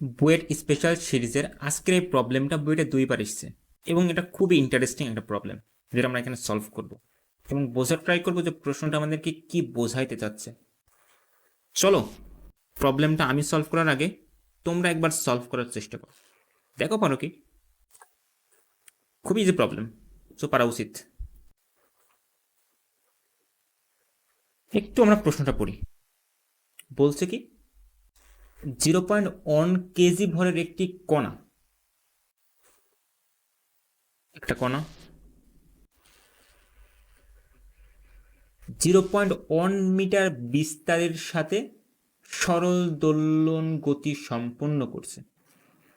BUET special সিরিজের আজকের এই প্রবলেমটা বুয়েটে দুইবার এসছে এবং এটা খুবই ইন্টারেস্টিং একটা প্রবলেম যেটা আমরা এখানে সলভ করব। এবং বোঝার ট্রাই করব যে প্রশ্নটা আমাদেরকে কি বোঝাইতে চাচ্ছে। চলো প্রবলেমটা আমি সলভ করার আগে তোমরা একবার সলভ করার চেষ্টা করো। দেখো পারো কি? খুবই ইজি প্রবলেম সো পারা উচিত। একটু আমরা প্রশ্নটা পড়ি। বলছে কি জিরো পয়েন্ট ওয়ান কেজি ভরের একটি কণা। একটা কণা। জিরো পয়েন্ট ওয়ান মিটার বিস্তারের সাথে সরল দোলন গতি সম্পন্ন করছে।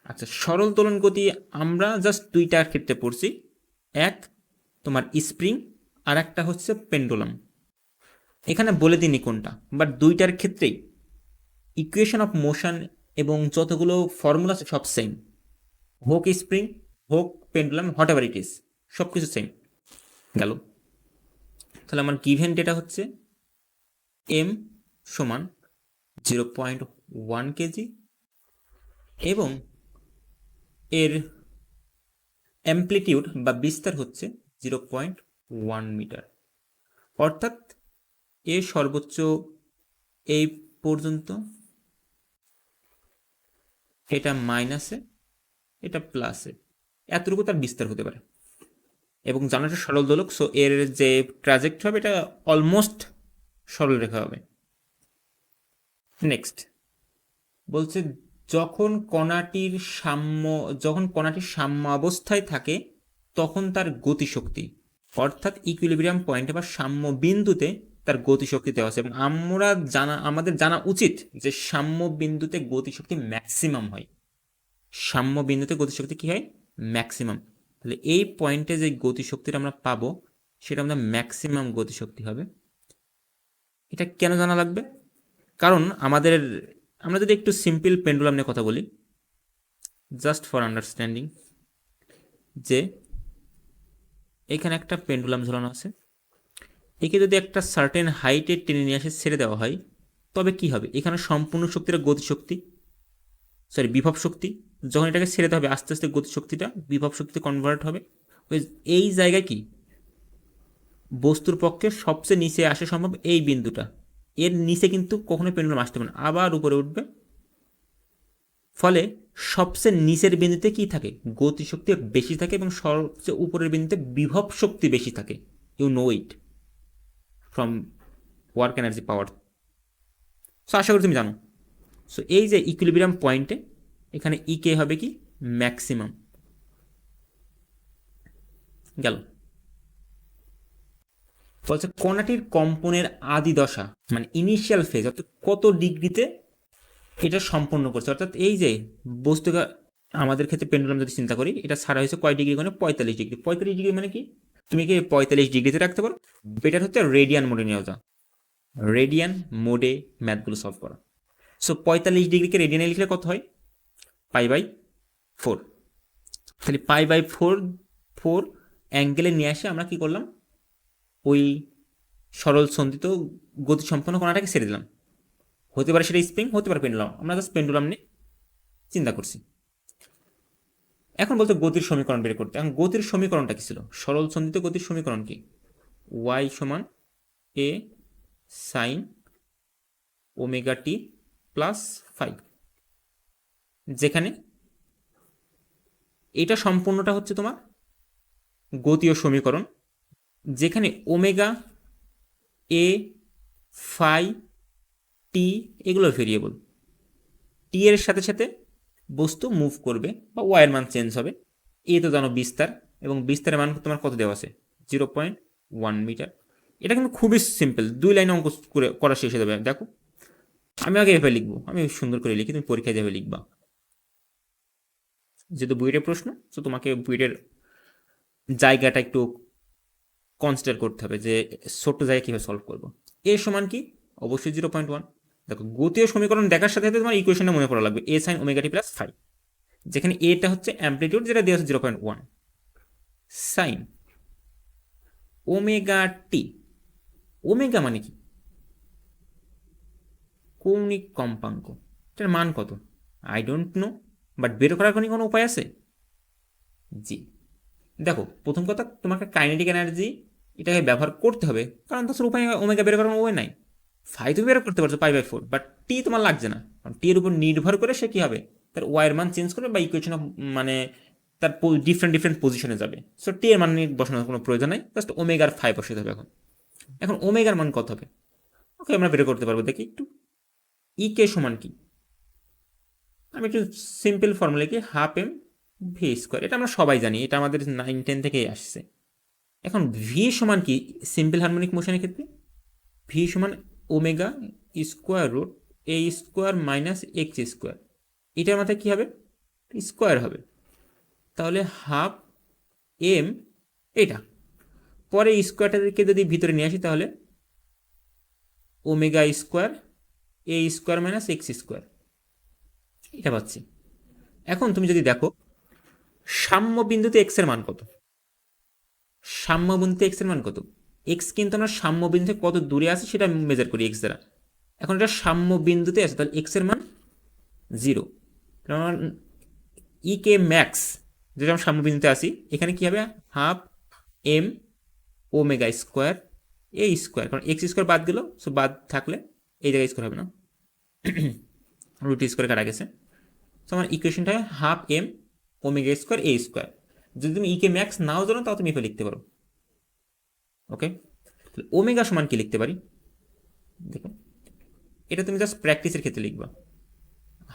আচ্ছা সরল দোলন গতি আমরা জাস্ট দুইটার ক্ষেত্রে পড়ছি। এক, তোমার স্প্রিং আর একটা হচ্ছে পেন্ডুলাম। এখানে বলে দিনই কোনটা বাট দুইটার ক্ষেত্রেই ইকুয়েশন অফ মোশন এবং যতগুলো ফর্মুলা সব সেম হোক স্প্রিং হোক pendulum whatever it is সব কিছু সেম গেল। তাহলে আমার গিভেন ডেটা হচ্ছে এম সমান zero point one K G এবং এর অ্যাম্প্লিটিউড বা বিস্তার হচ্ছে জিরো পয়েন্ট ওয়ান মিটার অর্থাৎ এর সর্বোচ্চ এই পর্যন্ত এটা মাইনাসে এটা প্লাসে এতটুকু তার বিস্তার হতে পারে। এবং জানাটা সরল দোলক সো এর যে ট্রাজেক্ট হবে, এটা অলমোস্ট সরল রেখা হবে। নেক্সট বলছে যখন কণাটির সাম্য, যখন কণাটির সাম্য অবস্থায় থাকে, তখন তার গতিশক্তি, অর্থাৎ ইকুইলিব্রিয়াম পয়েন্টে বা সাম্য বিন্দুতে তার গতিশক্তি দেওয়া আছে এবং আমরা জানা, আমাদের জানা উচিত যে সাম্য বিন্দুতে গতিশক্তি ম্যাক্সিমাম হয়। সাম্য বিন্দুতে গতিশক্তি কি হয়? ম্যাক্সিমাম তাহলে এই পয়েন্টে যে গতিশক্তিটা আমরা পাবো, সেটা আমাদের ম্যাক্সিমাম গতিশক্তি হবে। এটা কেন জানা লাগবে? কারণ আমাদের, আমরা যদি একটু সিম্পল পেন্ডুলাম নিয়ে কথা বলি জাস্ট ফর আন্ডারস্ট্যান্ডিং যে এখানে একটা পেন্ডুলাম ঝোলানো আছে। একে যদি একটা সার্টেন হাইটে টেনে নিয়ে আসে, ছেড়ে দেওয়া হয়, তবে কি হবে? এখানে সম্পূর্ণ শক্তিটা গতিশক্তি। সরি বিভব শক্তি। যখন এটাকে ছেড়ে দেওয়া হবে, আস্তে আস্তে গতিশক্তিটা, বিভব শক্তিতে কনভার্ট হবে। ওই এই জায়গায় কি? বস্তুর পক্ষে সবচেয়ে নিচে আসা সম্ভব এই বিন্দুটা। এর নিচে কিন্তু কখনো পেন্ডুলাম আসতে পারে না। আবার উপরে উঠবে। ফলে সবচেয়ে নিচের বিন্দুতে কি থাকে? গতিশক্তি বেশি থাকে এবং সবচেয়ে উপরের বিন্দুতে বিভব শক্তি বেশি থাকে। You know it from work energy power so আশা করি তুমি জানো। সো এই যে ইকুইলিব্রিয়াম পয়েন্টে এখানে ই কে হবে কি? ম্যাক্সিমাম গেল। বলছে, কণাটির কম্পনের আদি দশা মানে ইনিশিয়াল ফেজ অর্থাৎ কত ডিগ্রিতে এটা সম্পন্ন করছে। অর্থাৎ এই যে বস্তুকে আমাদের ক্ষেত্রে পেন্ডুলাম যদি চিন্তা করি, এটা ছাড়া হয়েছে কয় ডিগ্রি মানে পঁয়তাল্লিশ ডিগ্রি। পঁয়তাল্লিশ ডিগ্রি মানে কি? তুমি কি পঁয়তাল্লিশ ডিগ্রিতে রাখতে পারো? বেটার হচ্ছে রেডিয়ান মোডে নিয়ে যাও। রেডিয়ান মোডে ম্যাথগুলো সলভ করা। সো পঁয়তাল্লিশ ডিগ্রিকে রেডিয়ানে লিখলে কত হয়? পাই বাই ফোর তাহলে পাই বাই ফোর ফোর অ্যাঙ্গেলে নিয়ে আসে আমরা কি করলাম? ওই সরল সন্ধিত গতি সম্পন্ন কণাটাকে ছেড়ে দিলাম। হতে পারে সেটা স্প্রিং হতে পারে পেন্ডুলাম আমরা জাস্ট পেন্ডুলাম নিয়ে চিন্তা করছি। এখন বলতে গতির সমীকরণ বের করতে। এখন গতির সমীকরণটা কি ছিল? সরল সন্ধিত গতির সমীকরণ কি? ওয়াই সমান A sine omega T plus five যেখানে এটা সম্পূর্ণটা হচ্ছে তোমার গতীয় সমীকরণ, যেখানে ওমেগা এ ফাই টি এগুলো ভেরিয়েবল টি এর সাথে সাথে বস্তু মুভ করবে বা ওয়াইয়ের মান চেঞ্জ হবে। এ তো জানো বিস্তার এবং বিস্তারের মান তোমার কত দেওয়া আছে? জিরো পয়েন্ট ওয়ান মিটার এটা কিন্তু খুবই সিম্পল দুই লাইনে অঙ্ক করে, করা শেষ হয়ে যাবে। দেখো, আমি আগে এভাবে লিখব, আমি সুন্দর করে লিখি, তুমি পরীক্ষায় যাবে লিখবা। যেহেতু বুয়েটের প্রশ্ন তো তোমাকে বুয়েটের জায়গাটা একটু কনসিডার করতে হবে যে ছোট্ট জায়গায় কীভাবে সলভ করব। এ সমান কি? অবশ্যই জিরো পয়েন্ট ওয়ান দেখো গতীয় সমীকরণ দেখার সাথে সাথে তোমার ইকুয়েশনটা মনে পড়া লাগবে A sine omega T plus five যেখানে এটা হচ্ছে অ্যাম্পলিটিউড যেটা দেওয়া হচ্ছে zero point one sine omega T omega মানে কি? কৌণিক কম্পাঙ্ক, এটার মান কত? আই ডোন্ট নো বাট বের করার কোনো কোনো উপায় আছে? জি। দেখো, প্রথম কথা তোমাকে কাইনেটিক এনার্জি এটাকে ব্যবহার করতে হবে, কারণ তাছাড়া উপায় ওমেগা বের করার উপায় নাই। ফাই তুমি বের করতে পারছ pi by four but T তোমার লাগছে না। কারণ টি এর উপর নির্ভর করে সে কী হবে? তার ওয়াইয়ের মান চেঞ্জ করবে বা ইকুয়েশন অফ মানে তার ডিফারেন্ট ডিফারেন্ট পজিশনে যাবে। সো টি এর মান বসানোর কোনো প্রয়োজন নাই জাস্ট ওমেগার ফাইভ বসাতে হবে এখন। এখন ওমেগার মান কত হবে? ওকে আমরা বের করতে পারব, দেখি একটু। ই কে সমান কি? আমি একটু সিম্পল ফর্মুলা কি হাফ এম ভি স্কোয়ার এটা আমরা সবাই জানি, এটা আমাদের নাইন টেন থেকেই আসছে। এখন ভি সমান কি? সিম্পল হারমোনিক মোশনের ক্ষেত্রে? ভি সমান omega square root A square minus X square. এটার মাথায় কী হবে? স্কোয়ার হবে। তাহলে হাফ এম এটা। পরে স্কোয়ারটাকে যদি ভিতরে নিয়ে আসি তাহলে omega square A square minus X square. এটা পাচ্ছি। এখন তুমি যদি দেখো সাম্য বিন্দুতে এক্সের মান কত? সাম্য বিন্দুতে এক্সের মান কত? এক্স কিন্তু আমরা সাম্য বিন্দু থেকে কত দূরে আছে সেটা আমি মেজার করি এক্স দ্বারা। এখন এটা সাম্য বিন্দুতে আছে, তাহলে এক্সের মান জিরো আমার ই কে ম্যাক্স যেটা আমরা সাম্য বিন্দুতে আসি এখানে কী হবে? Half M omega square A square কারণ এক্স স্কোয়ার বাদ দিল সো বাদ থাকলে এই জায়গায় স্কোয়ার হবে না। রুট স্কোয়ার কাটা গেছে। তো আমার ইকুয়েশনটা half M omega square A square যদি তুমি ইকে ম্যাক্স নাও জানো তাও তুমি এফে লিখতে পারো। ওকে তাহলে ওমেগা সমান কি লিখতে পারি? দেখো এটা তুমি জাস্ট প্র্যাকটিসের ক্ষেত্রে লিখবা।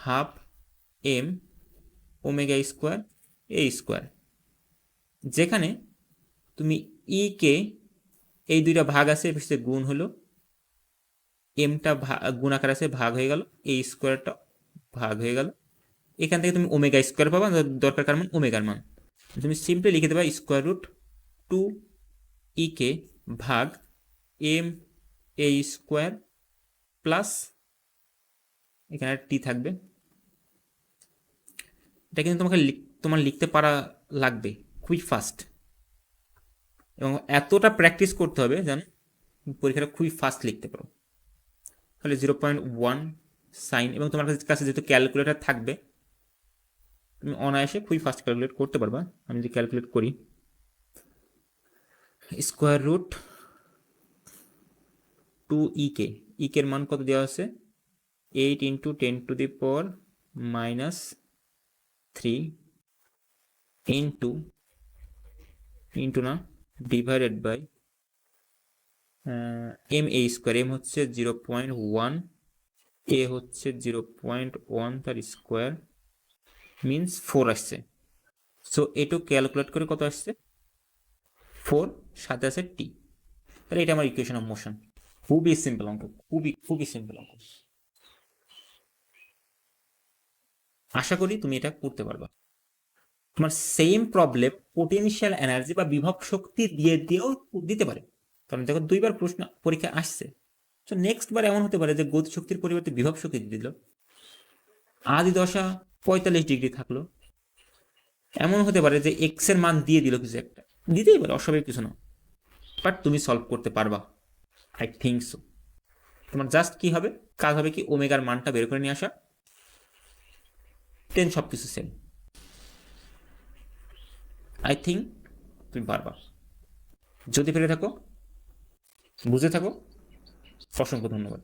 Half M omega square A square যেখানে তুমি ই কে এই দুইটা ভাগ আছে, এর গুণ হলো এমটা গুণ আকার আছে, ভাগ হয়ে গেল এই স্কোয়ারটা ভাগ হয়ে গেল। এখান থেকে তুমি ওমেগা স্কোয়ার পাবা, দরকার কার মান ওমেগার মান। তুমি সিম্পলি লিখে দেবা স্কোয়ার রুট টু ই কে ভাগ এম এ স্কোয়ার প্লাস এখানে টি থাকবে। এটা কিন্তু তোমাকে তোমার লিখতে পারা লাগবে খুবই ফাস্ট এবং এতটা প্র্যাকটিস করতে হবে যেন পরীক্ষাটা খুবই ফাস্ট লিখতে পারো। তাহলে জিরো পয়েন্ট ওয়ান সাইন এবং তোমার কাছে যেহেতু ক্যালকুলেটার থাকবে, তুমি অনায়াসে খুবই ফাস্ট ক্যালকুলেট করতে পারবা। আমি যদি ক্যালকুলেট করি। Square root two E K Iker মান কত দেওয়া আছে? Eight into ten to the power minus three into into না, divided by M A square. M হচ্ছে জিরো পয়েন্ট ওয়ান, এ হচ্ছে জিরো পয়েন্ট ওয়ান তার স্কোয়ার, মিনস ফোর আসছে। So এটু ক্যালকুলেট করে কত আসছে? ফোর, সাথে আছে টি। তাহলে এটা আমার ইকুয়েশন অফ মোশন খুবই সিম্পল অঙ্ক খুবই খুবই সিম্পল অঙ্ক আশা করি তুমি এটা করতে পারবা। তোমার সেম প্রবলেম পোটেনশিয়াল এনার্জি বা বিভব শক্তি দিয়ে, দিয়েও দিতে পারে। কারণ দেখো, দুইবার প্রশ্ন, পরীক্ষা আসছে। তো নেক্সট বার এমন হতে পারে যে গতি শক্তির পরিবর্তে বিভব শক্তি দিয়ে দিল। আদি দশা পঁয়তাল্লিশ ডিগ্রি থাকল। এমন হতে পারে যে এক্সের মান দিয়ে দিল কিছু একটা। দিতেই পারে অস্বাভাবিক কিছু না। বাট তুমি সলভ করতে পারবা। আই থিঙ্ক সো তোমার জাস্ট কি হবে? কাজ হবে কি ওমেগার মানটা বের করে নিয়ে আসা? টেন সব কিছু সেম আই থিঙ্ক তুমি পারবা। যদি পেরে থাকো, বুঝে থাকো, অসংখ্য ধন্যবাদ।